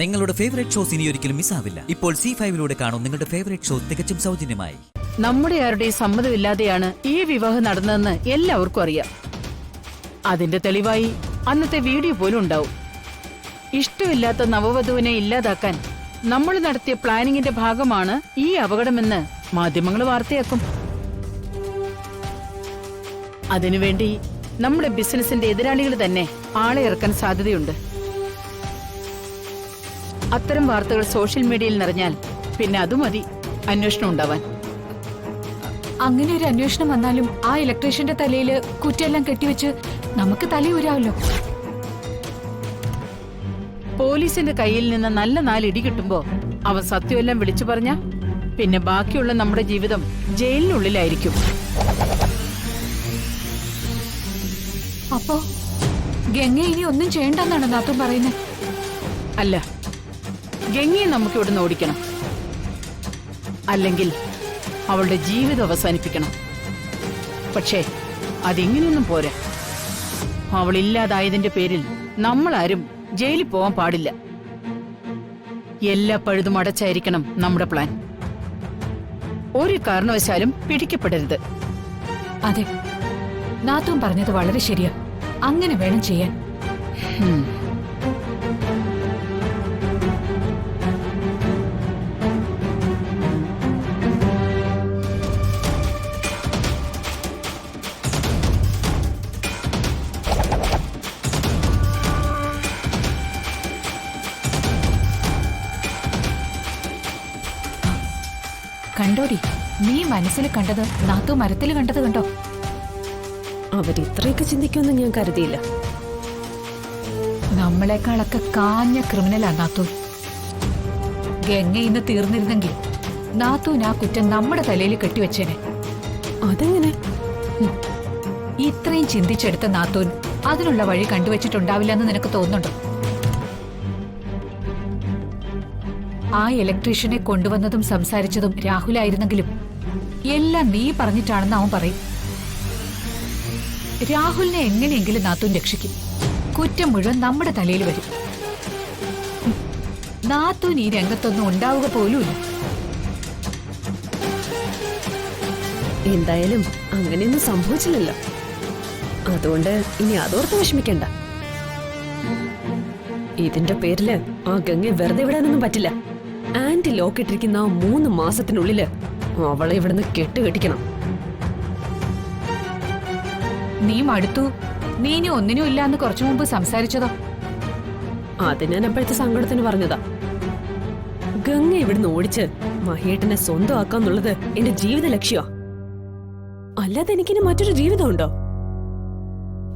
നിങ്ങളുടെ favourite shows ഇനി ഒരിക്കലും മിസ്സാവില്ല ഇപ്പോൾ സി ഫൈവിലൂടെ കാണും നിങ്ങളുടെ ഫേവറേറ്റ് ഷോ തികച്ചും സൗജന്യമായി. നമ്മുടെ ആരുടെയും സമ്മതമില്ലാതെയാണ് ഈ വിവാഹം നടന്നതെന്ന് എല്ലാവർക്കും അറിയാം. അതിന്റെ തെളിവായി അന്നത്തെ വീഡിയോ പോലും ഉണ്ടാവും. ഇഷ്ടമില്ലാത്ത നവവധുവിനെ ഇല്ലാതാക്കാൻ നമ്മൾ നടത്തിയ പ്ലാനിങ്ങിന്റെ ഭാഗമാണ് ഈ അപകടമെന്ന് മാധ്യമങ്ങൾ വാർത്തയാക്കും. അതിനുവേണ്ടി നമ്മുടെ ബിസിനസിന്റെ എതിരാളികൾ തന്നെ ആളെ ഇറക്കാൻ സാധ്യതയുണ്ട്. അത്തരം വാർത്തകൾ സോഷ്യൽ മീഡിയയിൽ നിറഞ്ഞാൽ പിന്നെ അത് മതി. അന്വേഷണം ഉണ്ടാവാൻ. അങ്ങനെ ഒരു അന്വേഷണം വന്നാലും ആ ഇലക്ട്രീഷ്യന്റെ തലയിൽ കുറ്റെല്ലാം കെട്ടിവെച്ച് നമുക്ക് തലയൂരാവല്ലോ പോലീസിന്റെ കയ്യിൽ നിന്ന് നല്ല നാല് ഇടി കിട്ടുമ്പോ അവൻ സത്യമെല്ലാം വിളിച്ചു പറഞ്ഞ പിന്നെ ബാക്കിയുള്ള നമ്മുടെ ജീവിതം ജയിലിനുള്ളിലായിരിക്കും. അപ്പോ ഗംഗ ഇനി ഒന്നും ചെയ്യണ്ടെന്നാണ് നാത്തും പറയുന്നത് അല്ല. ഗംഗയെ നമുക്ക് ഇവിടുന്ന് ഓടിക്കണം. അല്ലെങ്കിൽ അവളുടെ ജീവിതം അവസാനിപ്പിക്കണം. പക്ഷേ അതിങ്ങനെയൊന്നും പോരാ. അവളില്ലാതായതിന്റെ പേരിൽ നമ്മളാരും ജയിലിൽ പോവാൻ പാടില്ല. എല്ലാ പഴുതും അടച്ചായിരിക്കണം നമ്മുടെ പ്ലാൻ. ഒരു കാരണവശാലും പിടിക്കപ്പെടരുത്. അതെ. നാത്തും പറഞ്ഞത് വളരെ ശരിയാ. അങ്ങനെ വേണം ചെയ്യാൻ. കണ്ടോടി നീ മനസ്സിൽ കണ്ടത് നാത്തു മരത്തിൽ കണ്ടത് കണ്ടോ? അവരിത്രയൊക്കെ ചിന്തിക്കുമെന്ന് ഞാൻ കരുതിയില്ല. നമ്മളെക്കാളൊക്കെ കാഞ്ഞ ക്രിമിനലാ നാത്തു ഗംഗ ഇന്ന് തീർന്നിരുന്നെങ്കിൽ നാത്തുവിന് ആ കുറ്റം നമ്മുടെ തലയിൽ കെട്ടിവെച്ചേനെ. അതെങ്ങനെ? ഇത്രയും ചിന്തിച്ചെടുത്ത നാത്തൂൻ അതിനുള്ള വഴി കണ്ടുവച്ചിട്ടുണ്ടാവില്ലെന്ന് നിനക്ക് തോന്നുന്നുണ്ടോ? ആ ഇലക്ട്രീഷ്യനെ കൊണ്ടുവന്നതും സംസാരിച്ചതും രാഹുലായിരുന്നെങ്കിലും എല്ലാം നീ പറഞ്ഞിട്ടാണെന്ന് അവൻ പറയും. രാഹുലിനെ എങ്ങനെയെങ്കിലും നാത്തൂൻ രക്ഷിക്കും. കുറ്റം മുഴുവൻ നമ്മുടെ തലയിൽ വരും. നാത്തു ഈ രംഗത്തൊന്നും ഉണ്ടാവുക പോലുമില്ല. എന്തായാലും അങ്ങനെയൊന്നും സംഭവിച്ചില്ലല്ലോ. അതുകൊണ്ട് ഇനി അതോർത്ത് വിഷമിക്കണ്ട. ഇതിന്റെ പേരിൽ ആ ഗംഗ വെറുതെ വിടാനൊന്നും പറ്റില്ല. ആന്റി ലോക്ക് ഇട്ടിരിക്കുന്ന മൂന്ന് മാസത്തിനുള്ളിൽ അവളെ ഇവിടുന്ന് കെട്ടുകെട്ടിക്കണം. നീ മടുത്തു നീ ഇനി ഒന്നിനും ഇല്ല എന്ന് കുറച്ചു മുമ്പ് സംസാരിച്ചതാ? അത് ഞാൻ അപ്പോഴത്തെ സങ്കടത്തിന് പറഞ്ഞതാ. ഗംഗ ഇവിടുന്ന് ഓടിച്ച് മഹേട്ടനെ സ്വന്തമാക്കാന്നുള്ളത് എന്റെ ജീവിത ലക്ഷ്യമാ അല്ലാതെ എനിക്കിനി മറ്റൊരു ജീവിതമുണ്ടോ?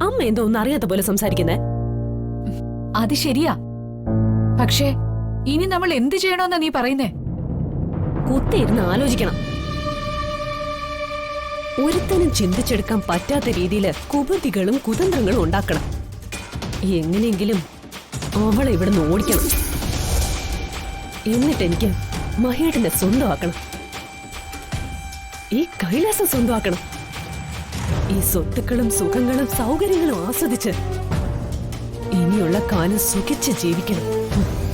അമ്മ എന്തോ ഒന്നും അറിയാത്ത പോലെ സംസാരിക്കുന്നേ. അത് ശരിയാ. പക്ഷേ ഇനി നമ്മൾ എന്ത് ചെയ്യണമെന്നാ നീ പറയുന്നേ? കുത്തിയിരുന്ന് ആലോചിക്കണം. ഒരുത്തനും ചിന്തിച്ചെടുക്കാൻ പറ്റാത്ത രീതിയിൽ കുപതികളും കുതന്ത്രങ്ങളും ഉണ്ടാക്കണം. എങ്ങനെയെങ്കിലും അവളെ ഇവിടുന്ന് ഓടിക്കണം. എന്നിട്ട് എനിക്ക് മഹേട്ടനെ സ്വന്തമാക്കണം. ഈ കൈലാസം സ്വന്തമാക്കണം. ഈ സ്വത്തുക്കളും സുഖങ്ങളും സൗകര്യങ്ങളും ആസ്വദിച്ച് ഇനിയുള്ള കാലം സുഖിച്ച് ജീവിക്കണം.